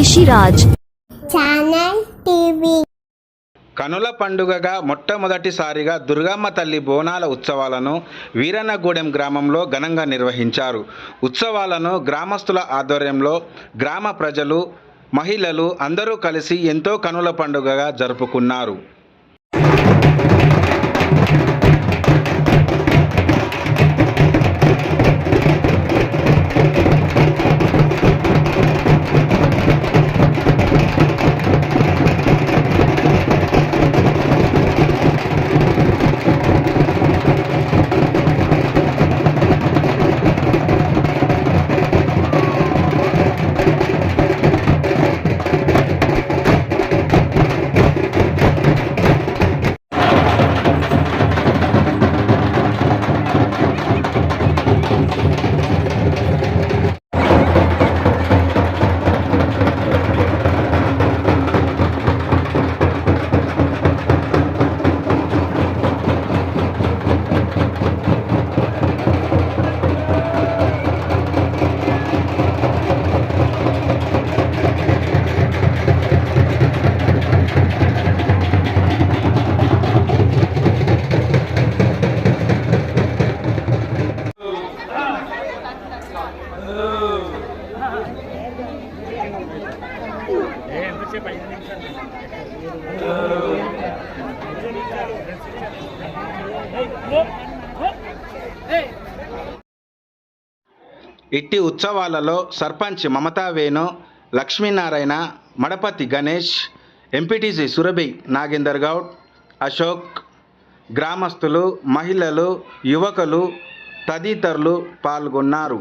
Rishiraj channel TV. కనుల పండుగగా మొట్టమొదటిసారిగా దుర్గమ్మ తల్లి బోనాల ఉత్సవాలను వీరన్నగూడెం గ్రామంలో ఘనంగా నిర్వహించారు. ఉత్సవాలను గ్రామస్తుల ఆధ్వర్యంలో గ్రామ ప్రజలు మహిళలు అందరూ కలిసి ఎంతో కనుల పండుగగా జరుపుకున్నారు. ఇట్టి ఉత్సవాలలో సర్పంచ్ మమతా వేణు లక్ష్మీనారాయణ మడపతి గణేష్ ఎంపీటీసీ సురభి నాగేందర్ గౌడ్ అశోక్ గ్రామస్తులు మహిళలు యువకులు తదితరులు పాల్గొన్నారు.